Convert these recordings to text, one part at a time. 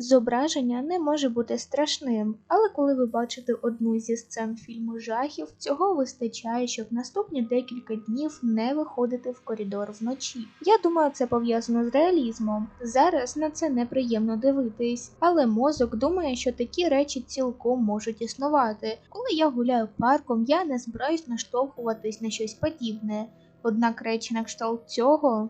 Зображення не може бути страшним, але коли ви бачите одну зі сцен фільму жахів, цього вистачає, щоб наступні декілька днів не виходити в коридор вночі. Я думаю, це пов'язано з реалізмом. Зараз на це неприємно дивитись, але мозок думає, що такі речі цілком можуть існувати. Коли я гуляю парком, я не збираюсь наштовхуватись на щось подібне. Однак речі на кшталт цього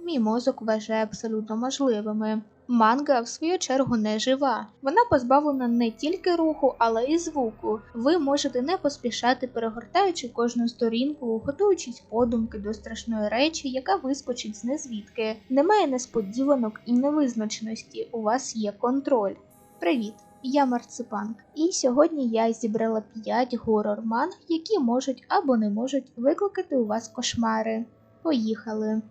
мій мозок вважає абсолютно можливими. Манга, в свою чергу, не жива. Вона позбавлена не тільки руху, але й звуку. Ви можете не поспішати, перегортаючи кожну сторінку, готуючись подумки до страшної речі, яка вискочить з незвідки. Немає несподіванок і невизначеності. У вас є контроль. Привіт! Я Марципанк, і сьогодні я зібрала 5 горор манг, які можуть або не можуть викликати у вас кошмари. Поїхали!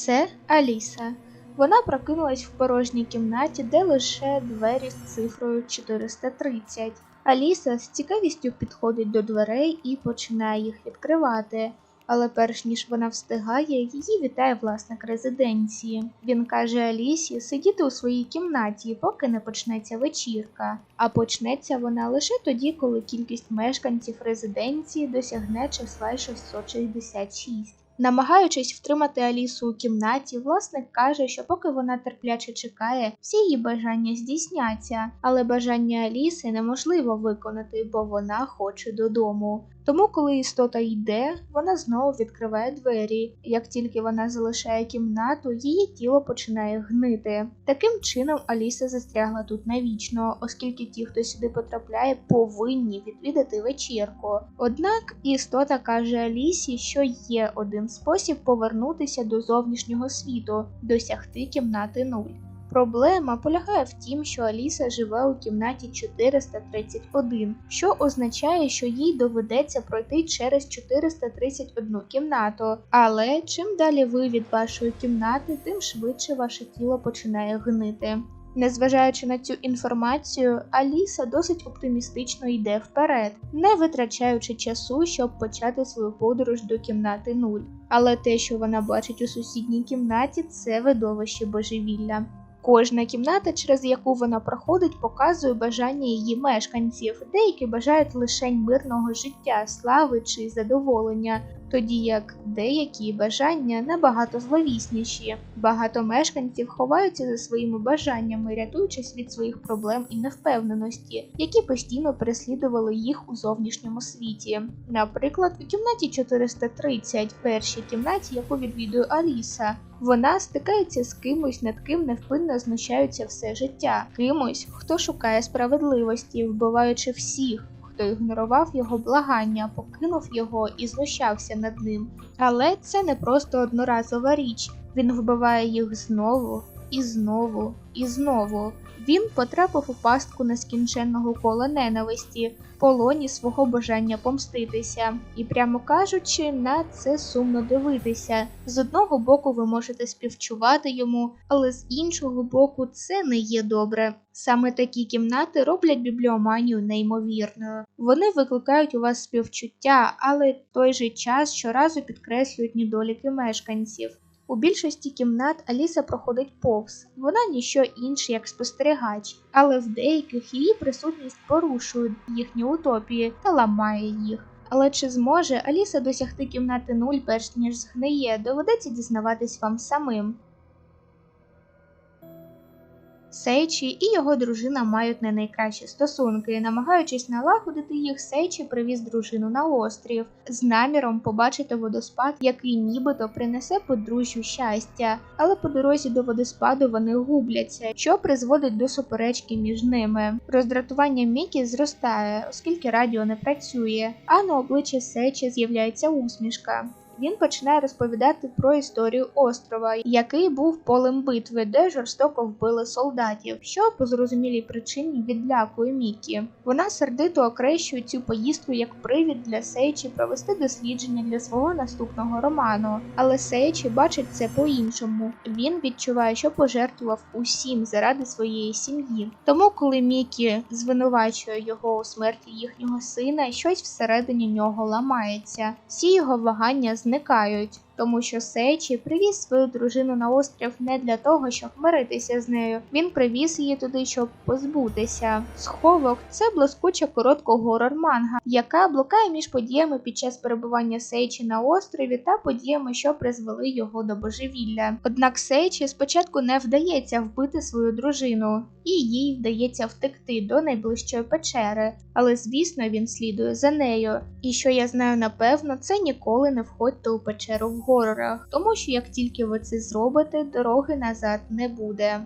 Це Аліса. Вона прокинулась в порожній кімнаті, де лише двері з цифрою 430. Аліса з цікавістю підходить до дверей і починає їх відкривати. Але перш ніж вона встигає, її вітає власник резиденції. Він каже Алісі сидіти у своїй кімнаті, поки не почнеться вечірка. А почнеться вона лише тоді, коли кількість мешканців резиденції досягне числа 666. Намагаючись втримати Алісу у кімнаті, власник каже, що поки вона терпляче чекає, всі її бажання здійсняться, але бажання Аліси неможливо виконати, бо вона хоче додому. Тому, коли істота йде, вона знову відкриває двері. Як тільки вона залишає кімнату, її тіло починає гнити. Таким чином Аліса застрягла тут навічно, оскільки ті, хто сюди потрапляє, повинні відвідати вечірку. Однак істота каже Алісі, що є один спосіб повернутися до зовнішнього світу, досягти кімнати нуль. Проблема полягає в тім, що Аліса живе у кімнаті 431, що означає, що їй доведеться пройти через 431 кімнату. Але чим далі ви від вашої кімнати, тим швидше ваше тіло починає гнити. Незважаючи на цю інформацію, Аліса досить оптимістично йде вперед, не витрачаючи часу, щоб почати свою подорож до кімнати нуль. Але те, що вона бачить у сусідній кімнаті, це видовище божевілля. Кожна кімната, через яку вона проходить, показує бажання її мешканців. Деякі бажають лише мирного життя, слави чи задоволення, тоді як деякі бажання набагато зловісніші. Багато мешканців ховаються за своїми бажаннями, рятуючись від своїх проблем і невпевненості, які постійно переслідували їх у зовнішньому світі. Наприклад, у кімнаті 430, першій кімнаті, яку відвідує Аліса. Вона стикається з кимось, над ким невпинно знущаються все життя, кимось, хто шукає справедливості, вбиваючи всіх, хто ігнорував його благання, покинув його і знущався над ним. Але це не просто одноразова річ. Він вбиває їх знову і знову і знову. Він потрапив у пастку нескінченного кола ненависті, полоні свого бажання помститися, і, прямо кажучи, на це сумно дивитися. З одного боку, ви можете співчувати йому, але з іншого боку, це не є добре. Саме такі кімнати роблять бібліоманію неймовірною. Вони викликають у вас співчуття, але в той же час щоразу підкреслюють недоліки мешканців. У більшості кімнат Аліса проходить повз, вона ніщо інше як спостерігач, але в деяких її присутність порушує їхні утопії та ламає їх. Але чи зможе Аліса досягти кімнати нуль, перш ніж згниє, доведеться дізнаватись вам самим. Сейчі і його дружина мають не найкращі стосунки. Намагаючись налагодити їх, Сейчі привіз дружину на острів з наміром побачити водоспад, який нібито принесе подружжю щастя. Але по дорозі до водоспаду вони губляться, що призводить до суперечки між ними. Роздратування Мікі зростає, оскільки радіо не працює, а на обличчі Сейчі з'являється усмішка він починає розповідати про історію острова, який був полем битви, де жорстоко вбили солдатів, що по зрозумілій причині відлякує Мікі. Вона сердито окрещує цю поїздку як привід для Сейчі провести дослідження для свого наступного роману. Але Сейчі бачить це по-іншому. Він відчуває, що пожертвував усім заради своєї сім'ї. Тому, коли Мікі звинувачує його у смерті їхнього сина, щось всередині нього ламається. Всі його вагання зникають. Тому що Сейчі привіз свою дружину на острів не для того, щоб миритися з нею. Він привіз її туди, щоб позбутися. Сховок це блискуча коротко горор манга, яка блукає між подіями під час перебування Сейчі на острові та подіями, що призвели його до божевілля. Однак Сейчі спочатку не вдається вбити свою дружину, і їй вдається втекти до найближчої печери, але звісно він слідує за нею. І що я знаю напевно, це ніколи не входьте у печеру в горорах, тому що як тільки ви це зробите, дороги назад не буде.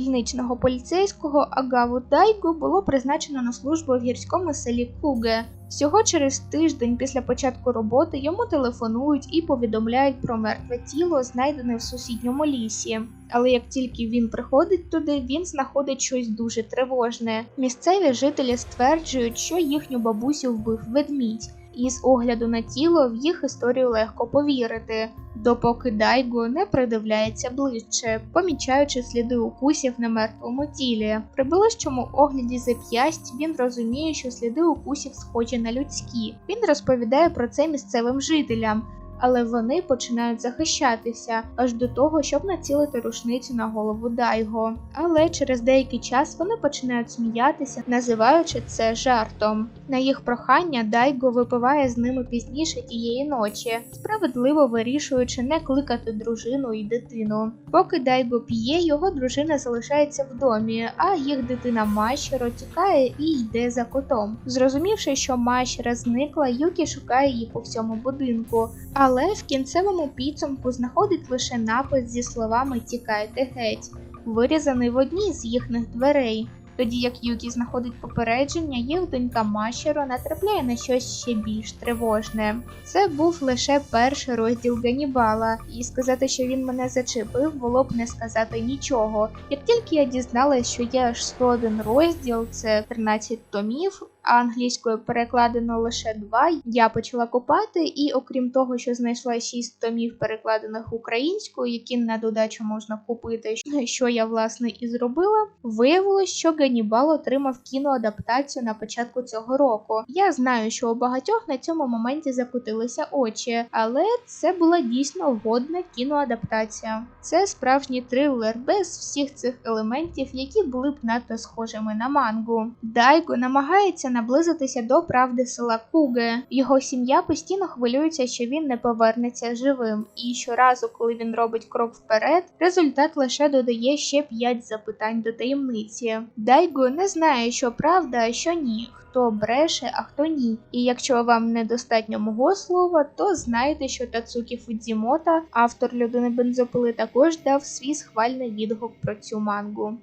Дільничного поліцейського Агаву Дайгу було призначено на службу в гірському селі Куге. Всього через тиждень після початку роботи йому телефонують і повідомляють про мертве тіло, знайдене в сусідньому лісі. Але як тільки він приходить туди, він знаходить щось дуже тривожне. Місцеві жителі стверджують, що їхню бабусю вбив ведмідь. І з огляду на тіло в їх історію легко повірити, допоки Дайго не придивляється ближче, помічаючи сліди укусів на мертвому тілі. При ближчому огляді зап'ясть він розуміє, що сліди укусів схожі на людські. Він розповідає про це місцевим жителям. Але вони починають захищатися аж до того, щоб націлити рушницю на голову Дайго. Але через деякий час вони починають сміятися, називаючи це жартом. На їх прохання Дайго випиває з ними пізніше тієї ночі, справедливо вирішуючи не кликати дружину і дитину. Поки Дайго п'є, його дружина залишається в домі, а їх дитина Машіро тікає і йде за котом. Зрозумівши, що Машіра зникла, Юкі шукає її по всьому будинку. Але в кінцевому підсумку знаходить лише напис зі словами Тікайте геть, вирізаний в одній з їхніх дверей. Тоді як Юкі знаходить попередження, їх донька Машіро натрапляє на щось ще більш тривожне. Це був лише перший розділ Ганібала, і сказати, що він мене зачепив, було б не сказати нічого. Як тільки я дізналась, що є аж 101 розділ, це 13 томів, а англійською перекладено лише два. Я почала копати, і окрім того, що знайшла шість томів, перекладених українською, які на додачу можна купити, що я власне і зробила, виявилось, що Ганібал отримав кіноадаптацію на початку цього року. Я знаю, що у багатьох на цьому моменті закотилися очі, але це була дійсно годна кіноадаптація. Це справжній трилер без всіх цих елементів, які були б надто схожими на мангу. Дайго намагається наблизитися до правди села Куге. Його сім'я постійно хвилюється, що він не повернеться живим, і щоразу, коли він робить крок вперед, результат лише додає ще 5 запитань до таємниці. Дайго не знає, що правда, а що ні. Хто бреше, а хто ні. І якщо вам недостатньо мого слова, то знайте, що Тацукі Фудзімота, автор людини бензопили, також дав свій схвальний відгук про цю мангу.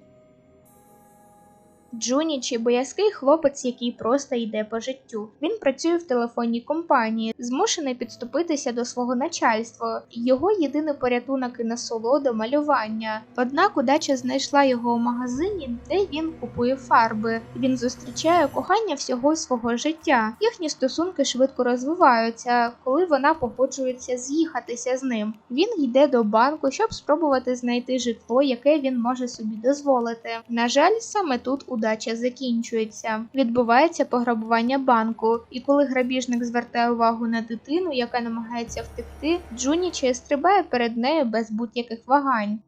Джунічі боязкий хлопець, який просто йде по життю. Він працює в телефонній компанії, змушений підступитися до свого начальства. Його єдиний порятунок і насолода малювання. Однак удача знайшла його у магазині, де він купує фарби. Він зустрічає кохання всього свого життя. Їхні стосунки швидко розвиваються, коли вона погоджується з'їхатися з ним. Він йде до банку, щоб спробувати знайти житло, яке він може собі дозволити. На жаль, саме тут удача закінчується. Відбувається пограбування банку, і коли грабіжник звертає увагу на дитину, яка намагається втекти, Джунічі стрибає перед нею без будь-яких вагань.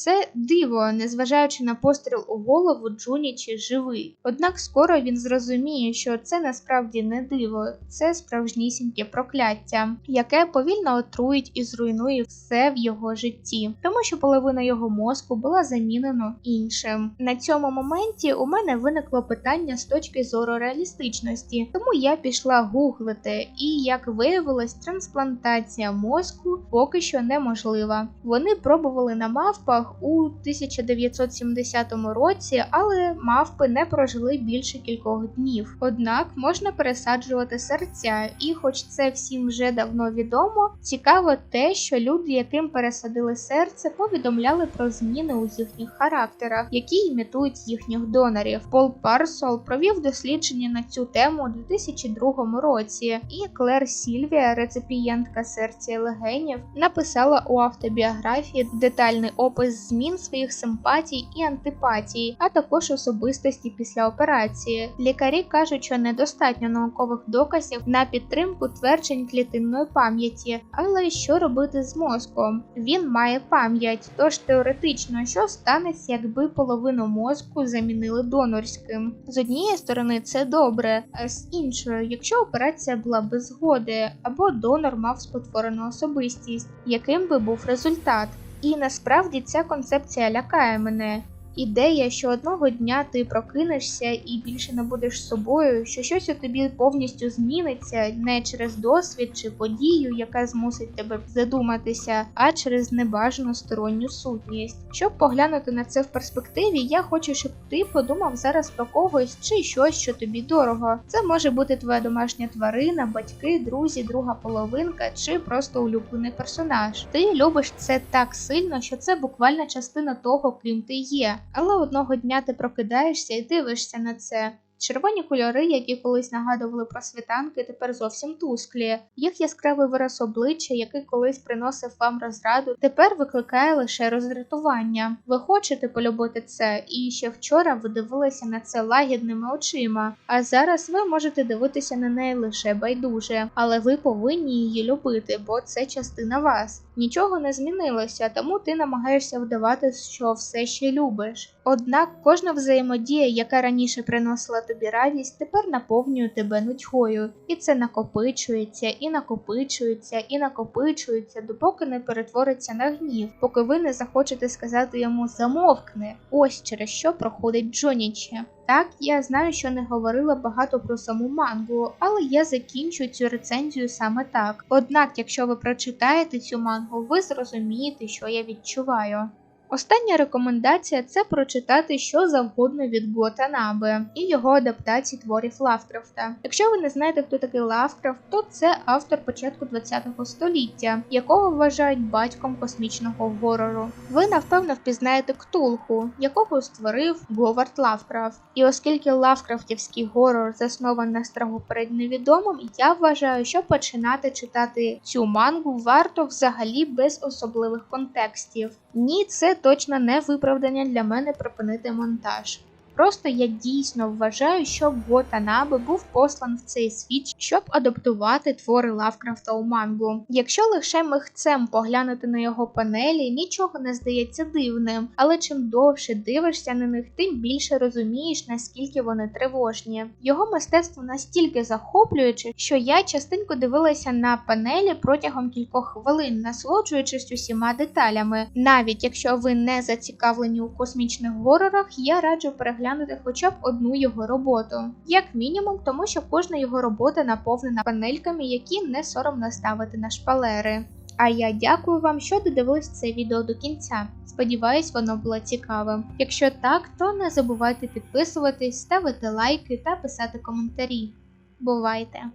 Це диво, незважаючи на постріл у голову, Джунічі живий. Однак скоро він зрозуміє, що це насправді не диво, це справжнісіньке прокляття, яке повільно отруїть і зруйнує все в його житті, тому що половина його мозку була замінено іншим. На цьому моменті у мене виникло питання з точки зору реалістичності, тому я пішла гуглити, і як виявилось, трансплантація мозку поки що неможлива. Вони пробували на мавпах у 1970 році, але мавпи не прожили більше кількох днів. Однак можна пересаджувати серця, і, хоч це всім вже давно відомо, цікаво те, що люди, яким пересадили серце, повідомляли про зміни у їхніх характерах, які імітують їхніх донорів. Пол Парсол провів дослідження на цю тему у 2002 році, і Клер Сільвія, реципієнтка серця легенів, написала у автобіографії детальний опис змін своїх симпатій і антипатій, а також особистості після операції. Лікарі кажуть, що недостатньо наукових доказів на підтримку тверджень клітинної пам'яті, але що робити з мозком? Він має пам'ять, тож теоретично, що станеться, якби половину мозку замінили донорським. З однієї сторони це добре, а з іншої, якщо операція була без згоди, або донор мав спотворену особистість, яким би був результат. І насправді ця концепція лякає мене. Ідея, що одного дня ти прокинешся і більше не будеш собою, що щось у тобі повністю зміниться не через досвід чи подію, яка змусить тебе задуматися, а через небажану сторонню сутність. Щоб поглянути на це в перспективі, я хочу, щоб ти подумав зараз про когось чи щось, що тобі дорого. Це може бути твоя домашня тварина, батьки, друзі, друга половинка чи просто улюблений персонаж. Ти любиш це так сильно, що це буквально частина того, ким ти є. Але одного дня ти прокидаєшся і дивишся на це. Червоні кольори, які колись нагадували про світанки, тепер зовсім тусклі. Їх яскравий вираз обличчя, який колись приносив вам розраду, тепер викликає лише роздратування. Ви хочете полюбити це, і ще вчора ви дивилися на це лагідними очима. А зараз ви можете дивитися на неї лише байдуже, але ви повинні її любити, бо це частина вас. Нічого не змінилося, тому ти намагаєшся вдавати, що все ще любиш. Однак кожна взаємодія, яка раніше приносила тобі радість, тепер наповнює тебе нудьгою, і це накопичується, і накопичується, і накопичується, допоки не перетвориться на гнів, поки ви не захочете сказати йому замовкни. Ось через що проходить Джоніче. Так, я знаю, що не говорила багато про саму мангу, але я закінчу цю рецензію саме так. Однак, якщо ви прочитаєте цю мангу, ви зрозумієте, що я відчуваю. Остання рекомендація це прочитати що завгодно від Гота Набе і його адаптації творів Лавкрафта. Якщо ви не знаєте, хто такий Лавкрафт, то це автор початку ХХ століття, якого вважають батьком космічного горору. Ви напевно впізнаєте Ктулху, якого створив Говард Лавкрафт. І оскільки Лавкрафтівський горор заснований на страху перед невідомим, я вважаю, що починати читати цю мангу варто взагалі без особливих контекстів. Ні, це точно не виправдання для мене припинити монтаж. Просто я дійсно вважаю, що Готанабе був послан в цей світ, щоб адаптувати твори Лавкрафта у мангу. Якщо лише михцем поглянути на його панелі, нічого не здається дивним, але чим довше дивишся на них, тим більше розумієш, наскільки вони тривожні. Його мистецтво настільки захоплююче, що я частенько дивилася на панелі протягом кількох хвилин, насолоджуючись усіма деталями. Навіть якщо ви не зацікавлені у космічних горорах, я раджу переглянути хоча б одну його роботу, як мінімум, тому що кожна його робота наповнена панельками, які не соромно ставити на шпалери. А я дякую вам, що додивились це відео до кінця. Сподіваюсь, воно було цікавим. Якщо так, то не забувайте підписуватись, ставити лайки та писати коментарі. Бувайте!